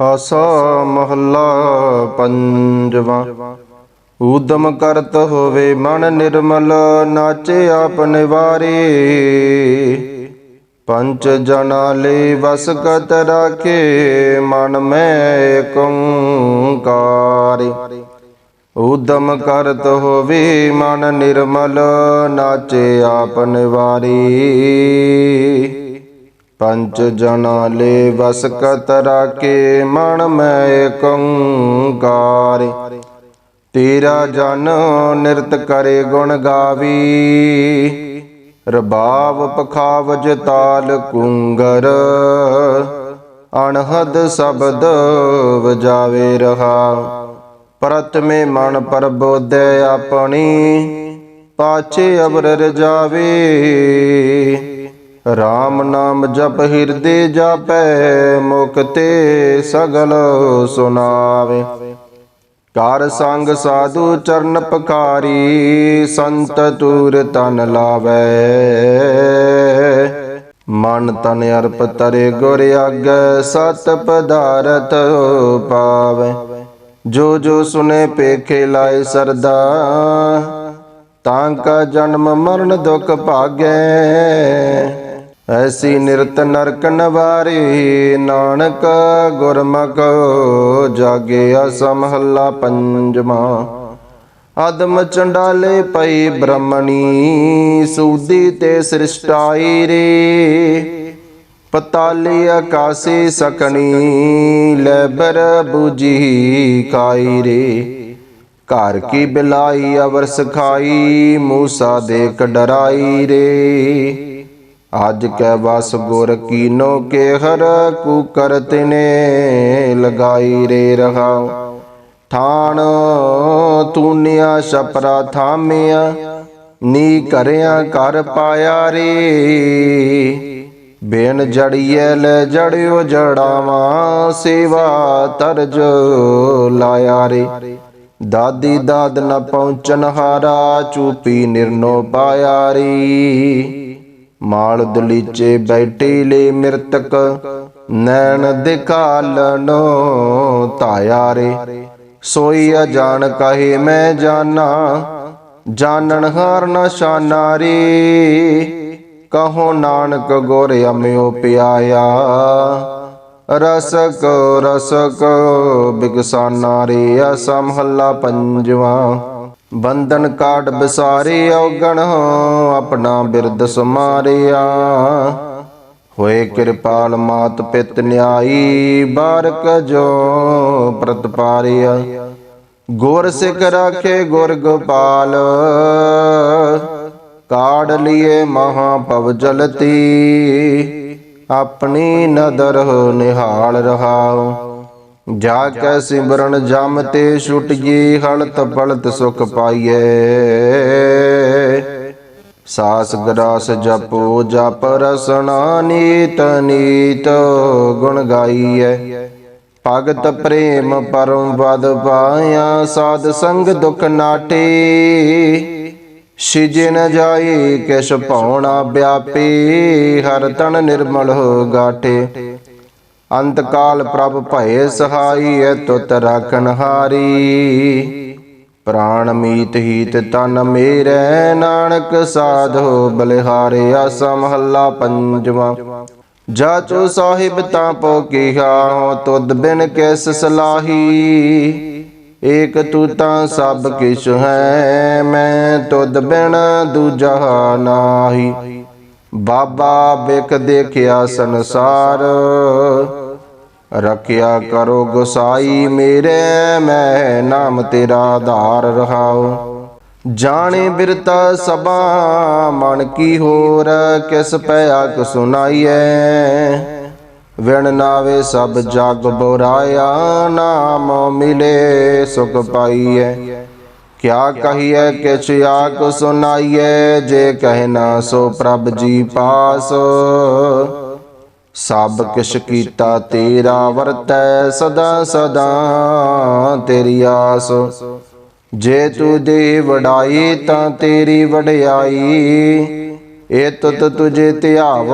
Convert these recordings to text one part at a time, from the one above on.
ਆਸਾ ਮਹੱਲਾ ਪੰਜਵਾ। ਊਦਮ ਕਰਤ ਹੋਵੇ ਮਨ ਨਿਰਮਲ, ਨਾਚੇ ਆਪ ਨਿਵਾਰੇ। ਪੰਚ ਜਨਾ ਲੈ ਵਸ ਕਤ ਰਾਖੇ, ਮਨ ਮੈਂ ਏਕੰਕਾਰੇ ਊਦਮ ਕਰਤ ਹੋਵੇ ਮਨ ਨਿਰਮਲ, ਨਾਚੇ ਆਪ ਨਿਵਾਰੀ। ਪੰਚ ਜਨਾ ਲੈ ਵਸ ਕਤ ਕੇ ਮਨ ਮੈਂ ਏਕੰਕਾਰ ਤੇਰਾ ਜਨ ਨਿਰਤ ਕਰੇ ਗੁਣ ਗਾਵੀ। ਰਬਾਵ ਪਖਾਵਜ ਤਾਲ ਕੁੰਗਰ। ਅਣਹਦ ਸ਼ਬਦ ਵਜਾਵੇ ਰਹਾ। ਪ੍ਰਤਮੇ ਮਨ ਪਰਬੋਧੈ ਆਪਣੀ, ਪਾਛੇ ਅਬਰ ਰਜਾਵੇ RAM ਨਾਮ ਜਪ ਹਿਰਦੇ ਜਾਪੈ, ਮੁਕਤੇ ਸਗਲ ਸੁਨਾਵੇ। ਕਾਰ ਸੰਗ ਸਾਧੂ ਚਰਨ ਪਕਾਰੀ ਸੰਤ ਤੂਰ ਤਨ ਲਾਵੇ। ਮਨ ਤਨ ਅਰਪ ਤਰੇ ਗੁਰ ਆਗੈ, ਸਤ ਪਦਾਰਥ ਪਾਵੇ ਜੋ ਜੋ ਸੁਨੇ ਪੇਖੇ ਲਾਏ ਸਰਦਾ, ਤਾਂ ਕਾ ਜਨਮ ਮਰਨ ਦੁਖ ਭਾਗੈ। ਐਸੀ ਨਿਰਤ ਨਰਕ ਨਵਾਰੀ ਨਾਨਕ ਗੁਰਮੁਖ ਜਾਗੇ ਅਸਮਹੱਲਾ ਪੰਜਵਾ ਆਦਮ ਚੰਡਾਲੇ ਪਈ ਬ੍ਰਹਮਣੀ, ਸੂਦੀ ਤੇ ਸ੍ਰਿਸ਼ਟਾਈ ਰੇ। ਪਤਾਲੀ ਆਕਾਸੀ ਸਕਣੀ, ਲੈਬਰ ਬੂਜੀ ਕਾਈ ਰੇ। ਘਰ ਕੀ ਬਿਲਾਈ, ਅਵਰ ਸਖਾਈ, ਮੂਸਾ ਦੇਖ ਡਰਾਈ ਰੇ। ਅੱਜ ਕੈ ਵਸ ਗੁਰ ਕੀਨੋ ਕੇ ਹਰ ਕੂ ਤਿਨੇ ਲਗਾਈ ਰੇ ਰਹਾਉ। ਥਾਨ ਤੂਨਿਆ ਛਪਰਾ ਥਾਮਿਆ, ਨੀ ਕਰਿਆ ਕਰ ਪਾਇਆ ਰੇ। ਬੇਨ ਜੜੀਐ ਲੈ ਜੜਿਓ ਜੜਾਵਾਂ, ਸੇਵਾ ਤਰਜ ਲਾਇਆ ਰੇ। ਦਾਦੀ ਦਾਦ ਨ ਪਹੁੰਚਨ ਹਾਰਾ, ਚੂਪੀ ਨਿਰਨੋ ਪਾਇਆ ਰੀ। ਮਾਲ ਦਲੀਚੇ ਬੈਠੀ ਲੈ ਮਿਰਤਕ, ਨੈਣ ਦਿਖਾਲਨੋ ਧਾਇਆ ਰੇ। ਸੋਈ ਅਜਾਣ ਕਹੇ ਮੈਂ ਜਾਣਾ, ਜਾਣਨ ਹਾਰ ਨ ਰੇ। ਕਹੋ ਨਾਨਕ ਗੁਰ ਅਮਿਓ ਪਿਆਇਆ, ਰਸਕ ਰਸਕ ਬਿਗਸਾਨਾ ਰੇ, ਅਸਾ ਮਹੱਲਾ ਪੰਜਵਾ। ਬੰਧਨ ਕਾਟ ਬਿਸਾਰੇ ਔਗਣ ਆਪਣਾ ਬਿਰਦ ਸਮਾਰਿਆ। ਹੋਏ ਕਿਰਪਾਲ ਮਾਤ ਪਿਤ ਨਿਆਈ, ਬਾਰਕ ਜੋ ਪ੍ਰਤਪਾਰਿਆ ਗੁਰ ਸਿਖ ਰਾਖੇ ਗੁਰ ਗੋਪਾਲ ਕਾੜ ਲਿਏ ਮਹਾ ਪਵ ਜਲਤੀ। ਆਪਣੀ ਨਦਰ ਨਿਹਾਲ ਰਹਾਉ। ਜਾ ਕੈ ਸਿਮਰਨ ਜਮ ਤੇ ਛੁਟ ਗਈ ਹਲਤ ਪਲਤ ਸੁਖ ਪਾਈਐ ਸਾਸ ਗਰਾਸ ਜਪੋ, ਜਪ ਰਸਨਾ ਨੀਤ ਨੀਤ ਗੁਣ ਗਾਈਐ ਭਗਤ ਪ੍ਰੇਮ ਪਰਮ ਪਦ ਪਾਇਆ, ਸਾਧ ਸੰਗ ਦੁਖ ਨਾਟੇ। ਸਿਜੇ ਨ ਜਾਏ ਕਿਛ ਭਾਉਣਾ ਵਿਆਪੀ, ਹਰ ਤਨ ਨਿਰਮਲ ਹੋ ਗਾਠੇ। ਅੰਤ ਕਾਲ ਪ੍ਰਭ ਭਏ ਸਹਾਈ ਐ ਤੁਤ ਰਾਖਨ ਹਾਰੀ। ਪ੍ਰਾਣ ਮੀਤ ਹੀਤ ਤਨ ਮੇਰੇ ਨਾਨਕ ਸਾਧੋ ਬਲਿਹਾਰੇ ਆਸਾ ਮਹੱਲਾ ਪੰਜਵਾ। ਜਾਚੋ ਸਾਹਿਬ ਤਾਂ ਪੋ ਕੀਹਾ ਹੋ ਤੁਧ ਬਿਨ ਕਿਸ ਸਲਾਹੀ। ਏਕ ਤੂ ਤਾਂ ਸਭ ਕਿਛ ਹੈ, ਮੈਂ ਤੁਧ ਬਿਨ ਦੂਜਾ ਨਾਹੀ। ਬਾਬਾ ਬਿਕ ਦੇਖਿਆ ਸੰਸਾਰ ਰਖਿਆ ਕਰੋ ਗੁਸਾਈ ਮੇਰੇ, ਮੈਂ ਨਾਮ ਤੇਰਾ ਆਧਾਰ ਰਹਾਉ ਜਾਣੇ ਬਿਰਤਾ ਸਭਾ, ਮਨ ਕੀ ਹੋਰ, ਕਿਸ ਪਿਆ ਕੁ ਸੁਨਾਈਐ ਵਿਣ ਨਾਵੇ ਸਭ ਜਗ ਬੋਰਾਇਆ, ਨਾਮ ਮਿਲੇ ਸੁਖ ਪਾਈਐ। ਕਿਆ ਕਹੀਐ, ਕਿਛ ਆਕ ਸੁਨਾਈਐ ਜੇ ਕਹਿ ਨਾ ਸੋ ਪ੍ਰਭ ਜੀ ਪਾਸ। ਸਭ ਕਿਛ ਕੀਤਾ ਤੇਰਾ ਵਰਤੈ ਸਦਾ ਸਦਾ ਤੇਰੀ ਆਸ। ਜੇ ਤੂੰ ਦੇ ਵਡਾਈ ਤਾਂ ਤੇਰੀ ਵਡਿਆਈ। ਇਹ ਤੁਤ ਤੁਝੇ ਧਿਆਵ।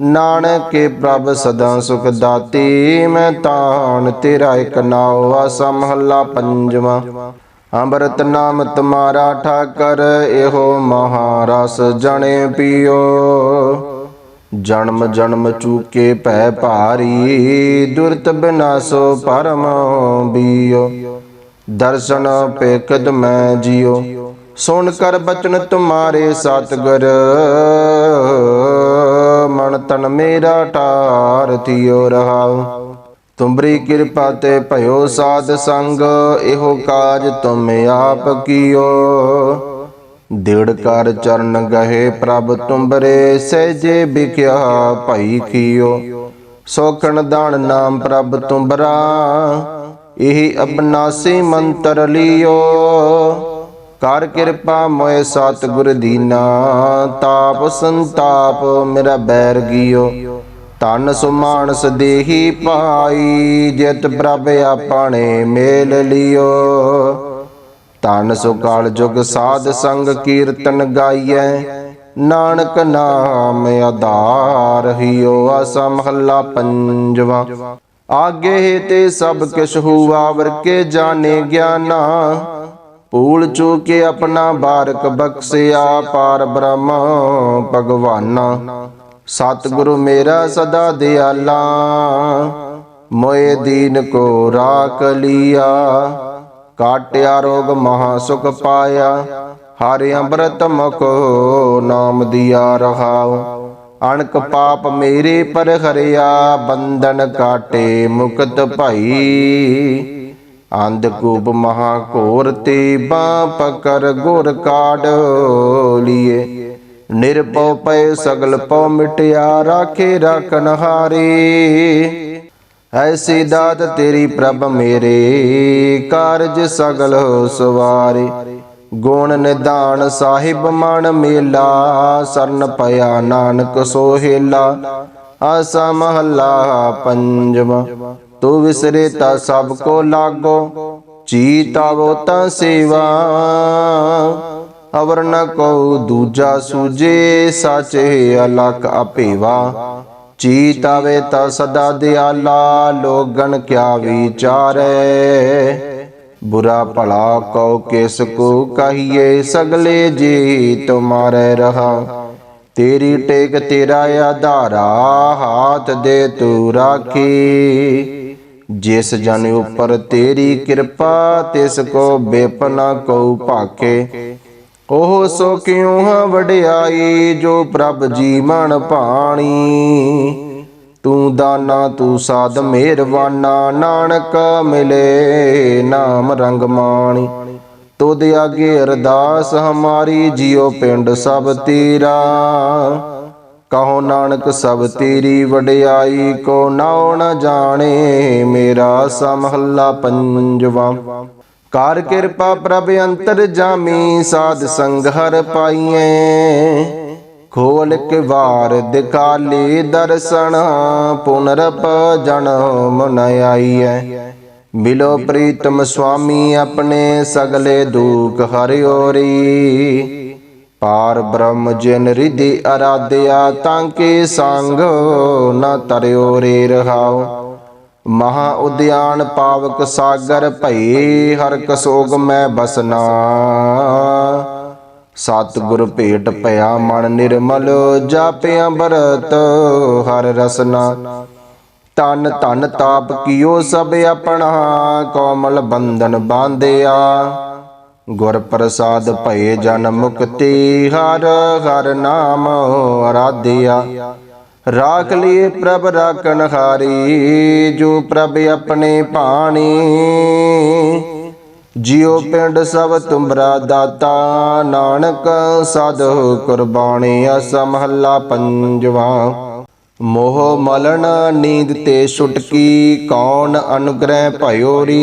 ਨਾਨਕੇ ਪ੍ਰਭ ਸਦਾ ਸੁਖ ਦਾਤੀ ਮੈਂ ਤਾਣ ਤੇਰਾ ਇਕ ਨਾਉ ਆਸਾ ਮਹੱਲਾ ਪੰਜਵਾਂ। ਅੰਮ੍ਰਿਤ ਨਾਮ ਤੁਮਾਰਾ ਠਾਕਰ ਇਹੋ ਮਹਾਰਸ ਜਣੇ ਪੀਓ। ਜਨਮ ਜਨਮ ਚੂਕੇ ਭੈ ਭਾਰੀ, ਦੁਰਤ ਬਿਨਾਸੋ ਪਰਮ ਬੀਓ। ਦਰਸ਼ਨ ਪੇਕਦ ਮੈਂ ਜਿਉ ਸੁਣ ਕਰ ਬਚਨ ਤੁਮਾਰੇ ਸਤਿਗੁਰ, ਮਨ ਤਨ ਮੇਰਾ ਠਾਰ ਥਿਓ ਰਹਾਉ। ਤੁਮਰੀ ਕਿਰਪਾ ਤੇ ਭਇਓ ਸਾਧ ਸੰਗ, ਇਹੋ ਕਾਜ ਤੁਮ ਆਪ ਕੀਓ। ਦਿੜ ਕਰ ਚਰਨ ਗਹੇ ਪ੍ਰਭ ਤੁੰਬਰੇ, ਸਹਿਜੇ ਵਿਖਿਆ ਭਾਈ ਕੀਓ। ਸੋਖਣ ਦਾਨ ਨਾਮ ਪ੍ਰਭ ਤੁੰਬਰਾ, ਇਹ ਅਬਨਾਸੀ ਮੰਤਰ ਲਿਓ। ਕਰ ਕਿਰਪਾ ਮੋਏ ਸਤਿਗੁਰ ਦੀਨਾ, ਤਾਪ ਸੰਤਾਪ ਮੇਰਾ ਬੈਰ ਗਿਓ ਤਨ ਸੁਮਾਨ ਦੇਹੀ ਪਾਈ, ਜਿਤ ਪ੍ਰਭ ਆਪਣੇ ਮੇਲ ਲਿਓ। ਤਨ ਸੁਕਾਲ ਜੁਗ ਸਾਧ ਸੰਗ ਕੀਰਤਨ ਗਾਈਐ। ਨਾਨਕ ਨਾਮ ਆਧਾਰ ਹਿਓ ਆਸਾ ਮਹੱਲਾ ਪੰਜਵਾ। ਆਗੇ ਤੇ ਸਭ ਕਿਛ ਹੁਆ ਵਰ ਕੇ ਜਾਣੇ ਗਿਆਨਾ। ਭੂਲ ਚੂਕੇ ਆਪਣਾ ਬਾਰਕ ਬਖਸਿਆ ਪਾਰ ਬ੍ਰਹਮ ਭਗਵਾਨਾ। ਸਤਿਗੁਰੂ ਮੇਰਾ ਸਦਾ ਦਿਆਲਾ। ਮੋਏ ਦੀਨ ਕੋ ਰਾਖ ਲਿਆ। ਕਾਟਿਆ ਰੋਗ ਮਹਾ ਸੁਖ ਪਾਇਆ, ਹਰਿ ਅੰਮ੍ਰਿਤ ਮੁਖੋ ਨਾਮ ਦਿਆ ਰਹਾਉ। ਅਣਕ ਪਾਪ ਮੇਰੇ ਪਰ ਹਰਿਆ, ਬੰਧਨ ਕਾਟੇ ਮੁਕਤ ਭਾਈ। ਅੰਧਕੂਪ ਮਹਾ ਘੋਰ ਤੇ ਬਾਂ ਪਕਰ ਗੁਰ ਕਾੜ ਲੀਏ। ਨਿਰਭਉ ਪਏ ਸਗਲ ਪਉ ਮਿਟਿਆ, ਰਾਖੇ ਰਾਖਨ ਹਾਰੇ। ਐਸੀ ਦਾਤ ਤੇਰੀ ਪ੍ਰਭ ਮੇਰੇ, ਕਾਰਜ ਸਗਲ ਸਵਾਰੇ। ਗੁਣ ਨਿਦਾਨ ਸਾਹਿਬ ਮਨ ਮੇਲਾ, ਸਰਨ ਪਿਆ ਨਾਨਕ ਸੋਹੇਲਾ। ਆਸਾ ਮਹੱਲਾ ਪੰਜਵਾ, ਤੂੰ ਵਿਸਰੇ ਤਾ ਸਭ ਕੋ ਲਾਗੋ ਚੀਤਾਵੋ ਤਾ ਸੇਵਾ। ਅਵਰ ਨ ਕੋ ਦੂਜਾ ਸੂਜੇ ਸਾਚੇ ਅਲਖ ਅਪੇਵਾ ਚੀਤਾਵੇ ਤਾ ਸਦਾ ਦਿਆਲਾ ਲੋਗਣ ਕਿਆ ਵਿਚਾਰੈ? ਬੁਰਾ ਭਲਾ ਕਉ ਕਿਸ ਕੋ ਕਹੀਏ ਸਗਲੇ ਜੀ ਤੁਮਾਰੇ ਰਹਾ। ਤੇਰੀ ਟੇਕ ਤੇਰਾ ਆਧਾਰਾ ਹਾਥ ਦੇ ਤੂੰ ਰਾਖੀ। ਜਿਸ ਜਨ ਉਪਰ ਤੇਰੀ ਕਿਰਪਾ ਤਿਸ ਕੋ ਬੇਪਨਾ ਕੋ ਭਾਕੇ ਉਹ ਸੋ ਕਿਉ ਹਾਂ ਵਡਿਆਈ ਜੋ ਪ੍ਰਭ ਜੀ ਮਨ ਭਾਣੀ? ਤੂੰ ਦਾਨਾ, ਤੂੰ ਸਾਧ ਮਿਹਰਵਾਨਾ ਨਾਨਕ ਮਿਲੇ ਨਾਮ ਰੰਗ ਮਾਣੀ। ਤੁਧ ਆਗੇ ਅਰਦਾਸ ਹਮਾਰੀ ਜਿਉ ਪਿੰਡ ਸਭ ਤੇਰਾ। ਕਹੋ ਨਾਨਕ ਸਭ ਤੇਰੀ ਵਡਿਆਈ, ਕੋ ਨਾਉ ਨ ਜਾਣੇ ਮੇਰਾ ਸਮਹੱਲਾ ਪੰਜਵਾ। ਕਰ ਕਿਰਪਾ ਪ੍ਰਭ ਅੰਤਰ ਜਾਮੀ, ਸਾਧ ਸੰਗ ਹਰ ਪਾਈਏ ਖੋਲ ਕੇ ਵਾਰ ਦਿਖਾਲੇ ਦਰਸ਼ਨ, ਪੁਨਰਪ ਜਨਮ ਨ ਆਈਐ। ਮਿਲੋ ਪ੍ਰੀਤਮ ਸੁਆਮੀ ਆਪਣੇ ਸਗਲੇ ਦੂਖ ਹਰਿਓਰੀ ਪਾਰ ਬ੍ਰਹਮ ਜਿਨ ਰਿਧਿ ਅਰਾਧਿਆ, ਤਾਂ ਕੇ ਸੰਗ ਨ ਤਰਿਓ ਰੇ ਰਹਾਉ। ਮਹਾ ਉਦਿਆਨ ਪਾਵਕ ਸਾਗਰ ਭਈ, ਹਰ ਕਸੋਗ ਮੈਂ ਬਸਨਾ। ਸਤਿਗੁਰ ਭੇਟ ਪਿਆ ਮਨ ਨਿਰਮਲ, ਜਾਪਿਆ ਬਰਤ ਹਰ ਰਸਨਾ। ਤਨ ਤਨ ਤਾਪ ਕੀਓ ਸਭ ਆਪਣਾ, ਕੋਮਲ ਬੰਧਨ ਬਾਂਧਿਆ। ਗੁਰ ਪ੍ਰਸਾਦ ਭਏ ਜਨ ਮੁਕਤੀ, ਹਰ ਹਰ ਨਾਮ ਅਰਾਧਿਆ। ਰਾਖ ਲਿਏ ਪ੍ਰਭ ਰਾਖਨ ਹਾਰੀ ਜੋ ਪ੍ਰਭ ਆਪਣੇ ਪਾਣੀ ਜਿਉ ਪਿੰਡ ਸਭ ਤੁਮਰਾ ਦਾਤਾ, ਨਾਨਕ ਸਾਧੂ ਕੁਰਬਾਨੀ ਅਸ ਮਹੱਲਾ ਪੰਜਵਾ। ਮੋਹ ਮਲਣ ਨੀਂਦ ਤੇ ਸੁਟਕੀ ਕੌਣ ਅਨੁਗ੍ਰਹਿ ਭਇਓਰੀ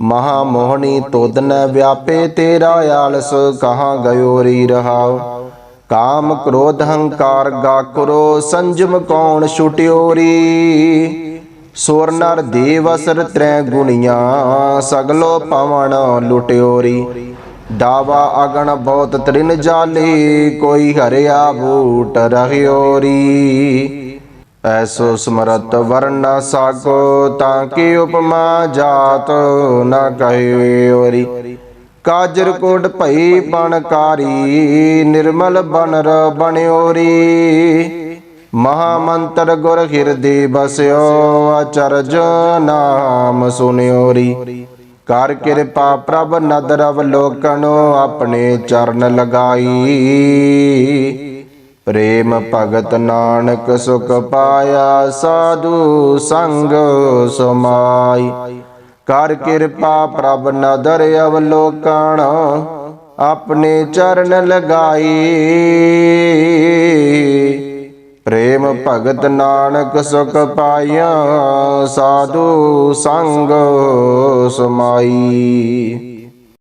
ਮਹਾ ਮੋਹਣੀ ਤੁਧ ਵਿਆਪੇ ਤੇਰਾ ਆਲਸ, ਕਹਾਂ ਗਇਓਰੀ ਰਹਾਉ। ਕਾਮ ਕ੍ਰੋਧ ਹੰਕਾਰ ਗਾਕਰੋ ਸੰਜਮ ਕੌਣ ਛੁਟਿਓਰੀ? ਸੁਰ ਨਰ ਦੇਵ ਅਸਰ ਤ੍ਰੈ ਗੁਣੀਆਂ, ਸਗਲੋ ਪਵਨ ਲੁਟਿਓਰੀ। ਦਾਵਾ ਅਗਣ ਬਹੁਤ ਤ੍ਰਿਨ ਜਾਲੀ, ਕੋਈ ਹਰਿਆ ਬੂਟ ਰਹਿਓਰੀ। ਐਸੋ ਸਮਰਤ ਵਰਨਾ ਨਾ ਸਾਕੋ ਤਾਂ ਕੀ ਉਪਮਾ ਜਾਤ ਨਾ ਕਹਿਓਰੀ। ਕਾਜਰ ਕੋਟ ਭਈ ਬਣਕਾਰੀ, ਨਿਰਮਲ ਬਨਰ ਬਣਿਓਰੀ। ਮਹਾ ਮੰਤਰ ਗੁਰ ਹਿਰਦੇ ਬਸਿਓ, ਅਚਰਜ ਨਾਮ ਸੁਨਿਓਰੀ। ਕਰ ਕਿਰਪਾ ਪ੍ਰਭ ਨਦਰ ਅਵਲੋਕਨੋ ਆਪਣੇ ਚਰਨ ਲਗਾਈ। ਪ੍ਰੇਮ ਭਗਤ ਨਾਨਕ ਸੁਖ ਪਾਇਆ, ਸਾਧੂ ਸੰਗ ਸਮਾਈ। ਕਰ ਕਿਰਪਾ ਪ੍ਰਭ ਨਦਰ ਅਵਲੋਕਣ, ਆਪਣੇ ਚਰਨ ਲਗਾਈ। ਪ੍ਰੇਮ ਭਗਤ ਨਾਨਕ ਸੁਖ ਪਾਇਆ, ਸਾਧੂ ਸੰਗ ਸਮਾਈ।